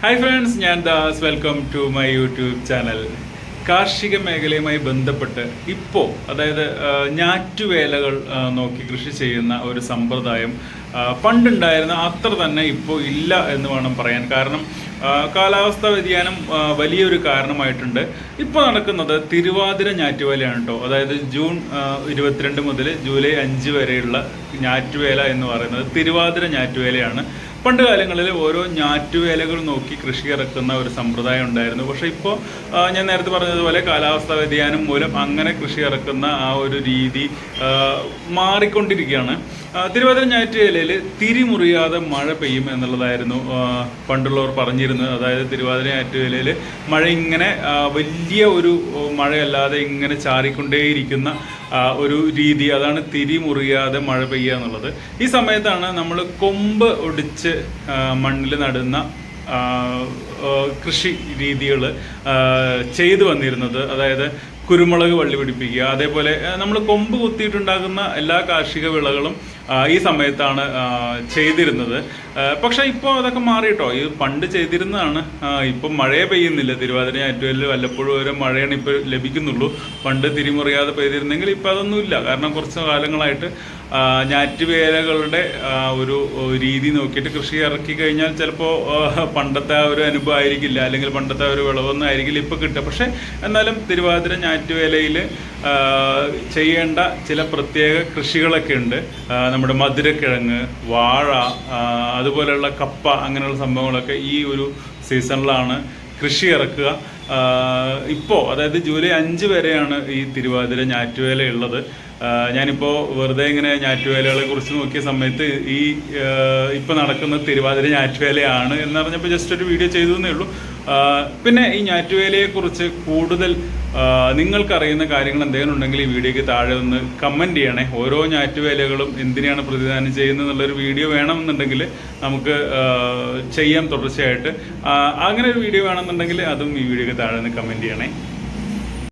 Hi friends ഞാൻ Das. Welcome to my YouTube channel കാർഷിക മേഖലയുമായി ബന്ധപ്പെട്ട് ഇപ്പോൾ അതായത് ഞാറ്റുവേലകൾ നോക്കി കൃഷി ചെയ്യുന്ന ഒരു സമ്പ്രദായം പണ്ടുണ്ടായിരുന്ന അത്ര തന്നെ ഇപ്പോൾ ഇല്ല എന്ന് വേണം പറയാൻ. കാരണം കാലാവസ്ഥാ വ്യതിയാനം വലിയൊരു കാരണമായിട്ടുണ്ട്. ഇപ്പോൾ നടക്കുന്നത് തിരുവാതിര ഞാറ്റുവേലയാണ് കേട്ടോ അതായത് ജൂൺ ഇരുപത്തിരണ്ട് മുതൽ ജൂലൈ അഞ്ച് വരെയുള്ള ഞാറ്റുവേല എന്ന് പറയുന്നത് തിരുവാതിര ഞാറ്റുവേലയാണ്. പണ്ട് കാലങ്ങളിൽ ഓരോ ഞാറ്റുവേലകൾ നോക്കി കൃഷി ഇറക്കുന്ന ഒരു സമ്പ്രദായം ഉണ്ടായിരുന്നു. പക്ഷേ ഇപ്പോൾ ഞാൻ നേരത്തെ പറഞ്ഞതുപോലെ കാലാവസ്ഥാ വ്യതിയാനം മൂലം അങ്ങനെ കൃഷി ഇറക്കുന്ന ആ ഒരു രീതി മാറിക്കൊണ്ടിരിക്കുകയാണ്. തിരുവാതിര ഞാറ്റുവേലയിൽ തിരിമുറിയാതെ മഴ പെയ്യും എന്നുള്ളതായിരുന്നു പണ്ടുള്ളവർ പറഞ്ഞിരുന്നത്. അതായത് തിരുവാതിര ആറ്റുവേലയിൽ മഴ ഇങ്ങനെ വലിയ ഒരു മഴയല്ലാതെ ഇങ്ങനെ ചാറിക്കൊണ്ടേയിരിക്കുന്ന ഒരു രീതി. അതാണ് തിരി മുറിയാതെ മഴ പെയ്യുക എന്നുള്ളത്. ഈ സമയത്താണ് നമ്മൾ കൊമ്പ് ഒടിച്ച് മണ്ണിൽ നടുന്ന കൃഷി രീതികൾ ചെയ്തു വന്നിരുന്നത്. അതായത് കുരുമുളക് വള്ളി പിടിപ്പിക്കുക. അതേപോലെ നമ്മൾ കൊമ്പ് കുത്തിയിട്ടുണ്ടാകുന്ന എല്ലാ കാർഷിക വിളകളും ഈ സമയത്താണ് ചെയ്തിരുന്നത്. പക്ഷെ ഇപ്പോൾ അതൊക്കെ മാറിയിട്ടോ ഇത് പണ്ട് ചെയ്തിരുന്നതാണ്. ഇപ്പം മഴയെ പെയ്യുന്നില്ല. തിരുവാതിര ഞാറ്റുവേലിൽ വല്ലപ്പോഴും ഒരു മഴയാണ് ഇപ്പോൾ ലഭിക്കുന്നുള്ളൂ. പണ്ട് തിരിമുറിയാതെ പെയ്തിരുന്നെങ്കിൽ ഇപ്പം അതൊന്നുമില്ല കാരണം കുറച്ച് കാലങ്ങളായിട്ട് ഞാറ്റുവേലകളുടെ ഒരു രീതി നോക്കിയിട്ട് കൃഷി ഇറക്കി കഴിഞ്ഞാൽ ചിലപ്പോൾ പണ്ടത്തെ ഒരു അനുഭവം ആയിരിക്കില്ല. അല്ലെങ്കിൽ പണ്ടത്തെ ഒരു വിളവൊന്നും ആയിരിക്കില്ല ഇപ്പോൾ കിട്ടുക. പക്ഷേ എന്നാലും തിരുവാതിര ഞാറ്റുവേലയിൽ ചെയ്യേണ്ട ചില പ്രത്യേക കൃഷികളൊക്കെ ഉണ്ട്. നമ്മുടെ മധുരക്കിഴങ്ങ് വാഴ അതുപോലെയുള്ള കപ്പ അങ്ങനെയുള്ള സംഭവങ്ങളൊക്കെ ഈ ഒരു സീസണിലാണ് കൃഷി ഇറക്കുക. ഇപ്പോൾ അതായത് ജൂലൈ അഞ്ച് വരെയാണ് ഈ തിരുവാതിര ഞാറ്റുവേല ഉള്ളത്. ഞാനിപ്പോൾ വെറുതെ ഇങ്ങനെ ഞാറ്റുവേലകളെ കുറിച്ച് നോക്കിയ സമയത്ത് ഈ ഇപ്പോൾ നടക്കുന്ന തിരുവാതിര ഞാറ്റുവേലയാണ് എന്ന് പറഞ്ഞപ്പോൾ ജസ്റ്റ് ഒരു വീഡിയോ ചെയ്തു എന്നേ ഉള്ളൂ. പിന്നെ ഈ ഞാറ്റുവേലയെക്കുറിച്ച് കൂടുതൽ നിങ്ങൾക്കറിയുന്ന കാര്യങ്ങൾ എന്തെങ്കിലും ഉണ്ടെങ്കിൽ ഈ വീഡിയോയ്ക്ക് താഴെ ഒന്ന് കമന്റ് ചെയ്യണേ. ഓരോ ഞാറ്റുവേലകളും എന്തിനാണ് പ്രതിദാനം ചെയ്യുന്നത് എന്നുള്ളൊരു വീഡിയോ വേണമെന്നുണ്ടെങ്കിൽ നമുക്ക് ചെയ്യാം തുടർച്ചയായിട്ട്. അങ്ങനെ ഒരു വീഡിയോ വേണമെന്നുണ്ടെങ്കിൽ അതും ഈ വീഡിയോയ്ക്ക് താഴെ ഒന്ന് കമന്റ് ചെയ്യണേ.